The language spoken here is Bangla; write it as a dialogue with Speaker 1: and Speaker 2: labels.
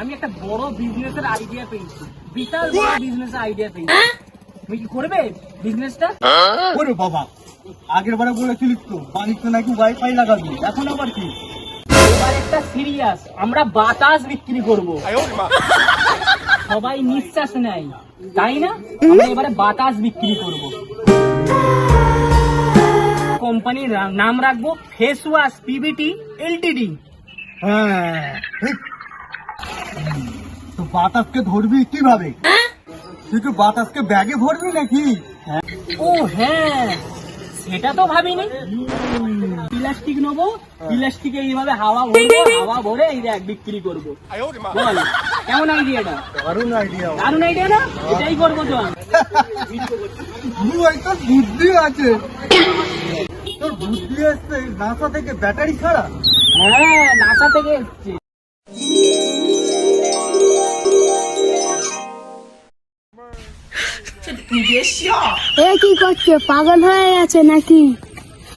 Speaker 1: আমি একটা বড় বিজনেসের আইডিয়া পেয়েছি। বিশাল বড় বিজনেসের আইডিয়া পেয়েছি। তুমি কি করবে বিজনেসটা
Speaker 2: ওরে বাবা। আগের বারে বলেছিলিস তো বাড়িতে নাকি ওয়াইফাই লাগাবি এখন আবার কি?
Speaker 1: এবার একটা সিরিয়াস আমরা বাতাস বিক্রি করব। সবাই নিঃশ্বাস নেয় তাই না? আমরা এবারে বাতাস বিক্রি করব। কোম্পানির নাম রাখব ফেস ওয়াশ পিবিটি এলটিডি।
Speaker 2: হ্যাঁ। তো বাতাসকে ধরবি কীভাবে? তুই কি বাতাসকে ব্যাগে ভরবি নাকি?
Speaker 1: ও হ্যাঁ। সেটা তো ভাবিনি। প্লাস্টিক নেব। প্লাস্টিকে এইভাবে হাওয়া ভরবো হাওয়া ভরে এই দেখ বিক্রি করব। বল কেমন আইডিয়াটা
Speaker 2: দারুণ আইডিয়া
Speaker 1: দারুণ আইডিয়া না? এটাই করব
Speaker 2: একটা বুদ্ধি আছে। তোর বুদ্ধি এসছে নাসা থেকে ব্যাটারি ছাড়া।
Speaker 1: হ্যাঁ নাসা থেকে এসছে।
Speaker 3: এ কি করছে? পাগল হয়ে গেছে নাকি?